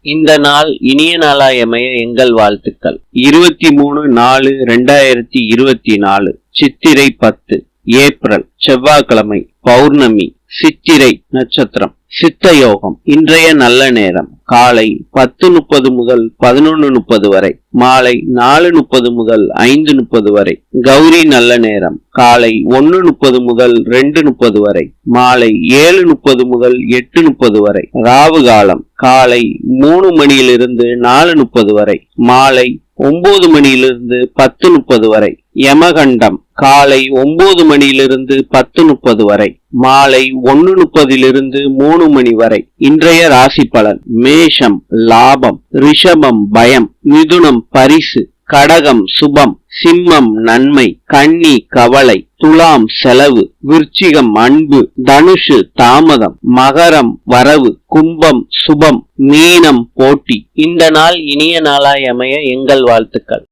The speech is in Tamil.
இந்த நாள் இனிய நாளாய் அமைய எங்கள் வாழ்த்துக்கள். இருபத்தி மூணு நாலு ரெண்டாயிரத்தி இருபத்தி நாலு சித்திரை பத்து ஏப்ரல் செவ்வாய்க்கிழமை பௌர்ணமி சித்திரை நட்சத்திரம். சித்த யோகம் இன்றைய நல்ல நேரம். காலை பத்து முப்பது முதல் பதினொன்று முப்பது வரை. மாலை நாலு முப்பது முதல் ஐந்து முப்பது வரை. கௌரி நல்ல நேரம். காலை ஒன்னு முப்பது முதல் ரெண்டு முப்பது வரை. மாலை ஏழு முப்பது முதல் எட்டு முப்பது வரை. ராவு காலம் காலை மூணு மணியிலிருந்து நாலு முப்பது வரை. மாலை ஒன்பது மணியிலிருந்து பத்து முப்பது வரை. யமகண்டம் காலை ஒன்பது மணியிலிருந்து பத்து முப்பது வரை. மாலை ஒன்னு முப்பதிலிருந்து மூணு மணி வரை. இன்றைய ராசி பலன். மேஷம் லாபம் ரிஷபம் பயம் மிதுனம் பரிசு. கடகம் சுபம் சிம்மம் நன்மை கன்னி கவலை துலாம் செலவு விருச்சிகம் அன்பு தனுஷு தாமதம் மகரம் வரவு கும்பம் சுபம் மீனம் போட்டி. இந்த நாள் இனிய நாளாய் அமைய எங்கள் வாழ்த்துக்கள்.